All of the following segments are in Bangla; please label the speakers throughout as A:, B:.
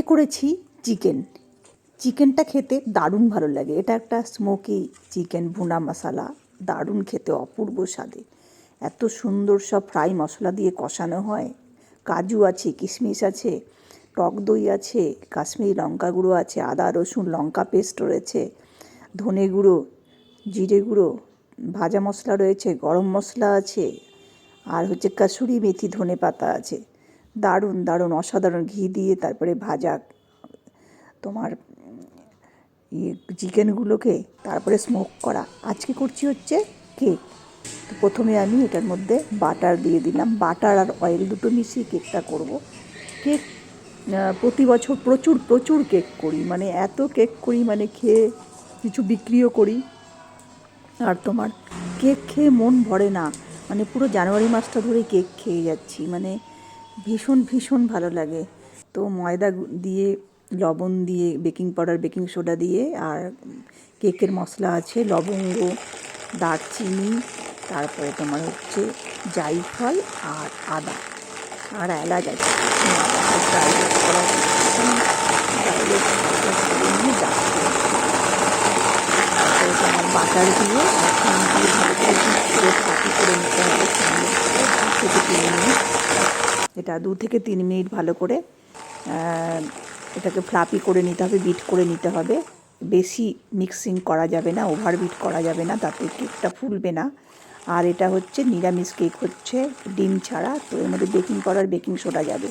A: করেছি চিকেন। চিকেনটা খেতে দারুণ ভালো লাগে। এটা একটা স্মোকি চিকেন ভুনা মশলা দারুণ খেতে, অপূর্ব স্বাদে। এত সুন্দর সব ফ্রাই মশলা দিয়ে কষানো হয়। কাজু আছে, কিশমিশ আছে, টক দই আছে, কাশ্মীরি লঙ্কা গুঁড়ো আছে, আদা, রসুন, লঙ্কা পেস্ট রয়েছে, ধনে গুঁড়ো, জিরে গুঁড়ো, ভাজা মশলা রয়েছে, গরম মশলা আছে, আর হচ্ছে কাসুরি মেথি ধনে পাতা আছে। দারুণ দারুণ, অসাধারণ ঘি দিয়ে তারপরে ভাজা তোমার ইয়ে চিকেনগুলোকে তারপরে স্মোক করা। আজকে করছি হচ্ছে কেক তো প্রথমে আমি এটার মধ্যে বাটার দিয়ে দিলাম। বাটার আর অয়েল দুটো মিশিয়ে কেকটা করব। কেক প্রতি বছর প্রচুর প্রচুর কেক করি। মানে এত কেক করি মানে খেয়ে কিছু বিক্রিও করি। আর তোমার কেক খেয়ে মন ভরে না। মানে পুরো জানুয়ারি মাসটা ধরে কেক খেয়ে যাচ্ছি। মানে ভীষণ ভীষণ ভালো লাগে। তো ময়দা দিয়ে, লবণ দিয়ে, বেকিং পাউডার, বেকিং সোডা দিয়ে, আর কেকের মশলা আছে, লবঙ্গ, দারচিনি, তারপরে তোমার হচ্ছে জাইফল আর আদা। আর এলাচ আছে। বাটার দিয়ে করে নিতে হবে এটা দু থেকে তিন মিনিট ভালো করে এটাকে ফ্লাপি করে নিতে হবে বিট করে নিতে হবে। বেশি মিক্সিং করা যাবে না ওভার বিট করা যাবে না, তাতে কেকটা ফুলবে না। আর এটা হচ্ছে নিরামিষ কেক হচ্ছে ডিম ছাড়া, তো এর মধ্যে বেকিং পাউডার বেকিং সোডা যাবে।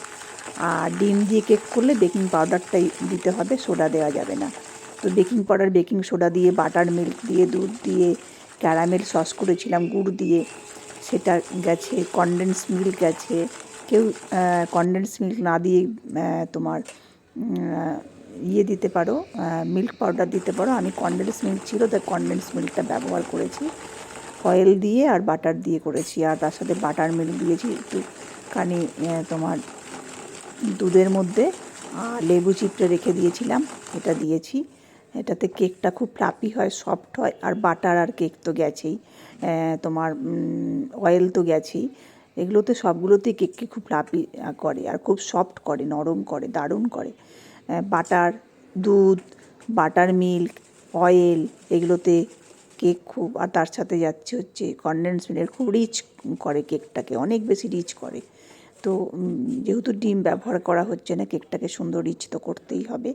A: আর ডিম দিয়ে কেক করলে বেকিং পাউডারটাই দিতে হবে সোডা দেওয়া যাবে না। তো বেকিং পাউডার বেকিং সোডা দিয়ে বাটার মিল্ক দিয়ে, দুধ দিয়ে ক্যারামেল সস করেছিলাম, গুড় দিয়ে, সেটা গেছে কনডেন্স মিল্ক গেছে কেউ কনডেন্স মিল্ক না দিয়ে তোমার ইয়ে দিতে পারো মিল্ক পাউডার দিতে পারো। আমি কনডেন্স মিল্ক ছিল তাই কনডেন্স মিল্কটা ব্যবহার করেছি। অয়েল দিয়ে আর বাটার দিয়ে করেছি। আর তার সাথে বাটার মিল্ক দিয়েছি একটুখানি আহ, তোমার দুধের মধ্যে। আহ, লেবু চিপড়ে রেখে দিয়েছিলাম এটা দিয়েছি। এটাতে কেকটা খুব ফ্লাপি হয় সফট হয় আর বাটার আর কেক তো গেছেই। তোমার অয়েল তো গেছেই। এগুলোতে সবগুলোতেই কেককে খুব ফ্লাপি করে আর খুব সফট করে, নরম করে, দারুণ করে। বাটার, দুধ, বাটার মিল্ক অয়েল এগুলোতে কেক খুব, আর তার সাথে যাচ্ছে হচ্ছে কনডেন্স মিল্ক খুব রিচ করে কেকটাকে, অনেক বেশি রিচ করে। তো যেহেতু ডিম ব্যবহার করা হচ্ছে না, কেকটাকে সুন্দর রিচ তো করতেই হবে।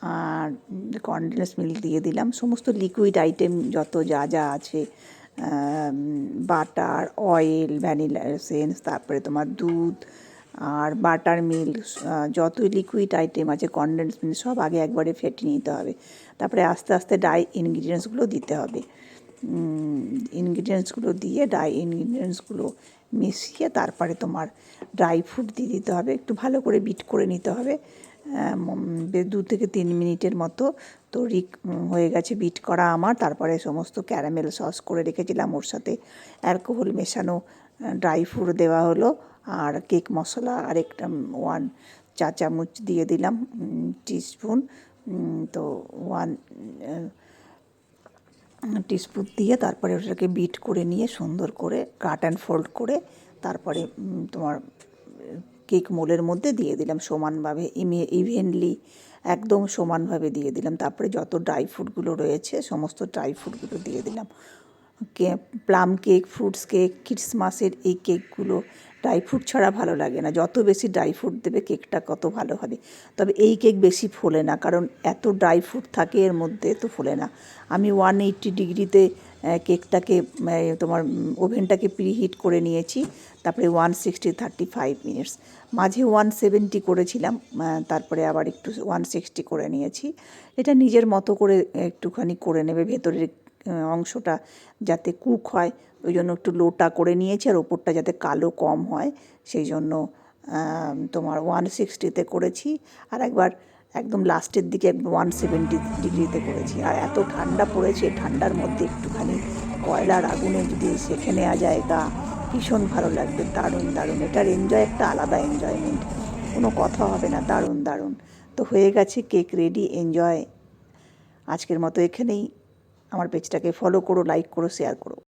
A: আর কনডেন্স মিল্ক দিয়ে দিলাম, সমস্ত লিকুইড আইটেম যত যা যা আছে বাটার অয়েল ভ্যানিলা এসেন্স তারপরে তোমার দুধ আর বাটার মিল্ক যতই লিকুইড আইটেম আছে কনডেন্স মিল্ক সব আগে একবারে ফেটে নিতে হবে। তারপরে আস্তে আস্তে ডাই ইনগ্রিডিয়েন্টসগুলো দিতে হবে। ইনগ্রিডিয়েন্টসগুলো দিয়ে ড্রাই ইনগ্রিডিয়েন্টসগুলো মিশিয়ে তারপরে তোমার ড্রাই ফ্রুট দিয়ে দিতে হবে। একটু ভালো করে বিট করে নিতে হবে। দু থেকে তিন মিনিটের মতো তো রিক হয়ে গেছে বিট করা আমার। তারপরে সমস্ত ক্যারামেল সস করে রেখেছিলাম ওর সাথে। অ্যালকোহল মেশানো ড্রাই ফ্রুট দেওয়া হলো আর কেক মশলা আর একটা ওয়ান চা চামচ দিয়ে দিলাম টিস্পুন তো ওয়ান টিস্পুন দিয়ে তারপরে ওটাকে বিট করে নিয়ে সুন্দর করে কাট অ্যান্ড ফোল্ড করে তারপরে তোমার কেক মোলের মধ্যে দিয়ে দিলাম সমানভাবে ইভেনলি একদম সমানভাবে দিয়ে দিলাম। তারপরে যত ড্রাই ফ্রুটগুলো রয়েছে, সমস্ত ড্রাই ফ্রুটগুলো দিয়ে দিলাম। প্লাম কেক ফ্রুটস কেক ক্রিসমাসের এই কেকগুলো ড্রাই ফ্রুট ছাড়া ভালো লাগে না। যত বেশি ড্রাই ফ্রুট দেবে, কেকটা কত ভালো হবে। তবে এই কেক বেশি ফোলে না, কারণ এত ড্রাই ফ্রুট থাকে এর মধ্যে, তো ফোলে না। আমি ওয়ান এইট্টি ডিগ্রিতে কেকটাকে তোমার ওভেনটাকে প্রিহিট করে নিয়েছি। তারপরে one sixty thirty five minutes. মাঝে ওয়ান সেভেন্টি করেছিলাম তারপরে আবার একটু ওয়ান সিক্সটি করে নিয়েছি। এটা নিজের মতো করে একটুখানি করে নেবে, ভেতরের অংশটা যাতে কুক হয়। ওই জন্য একটু লোটা করে নিয়েছি, আর ওপরটা যাতে কালো কম হয়। সেই জন্য তোমার ওয়ান সিক্সটিতে করেছি। আর একবার একদম লাস্টের দিকে একদম ওয়ান সেভেন্টি ডিগ্রিতে করেছি। আর এত ঠান্ডা পড়েছে, ঠান্ডার মধ্যে একটুখানি কয়লার আগুনে যদি সেঁকে নেওয়া যায় গা ভীষণ ভালো লাগবে। দারুণ দারুণ। এটার এনজয় একটা আলাদা এনজয়মেন্ট কোনো কথা হবে না। দারুণ দারুণ। তো হয়ে গেছে কেক রেডি এনজয় আজকের মতো এখানেই। আমার পেজটাকে ফলো করো লাইক করো শেয়ার করো।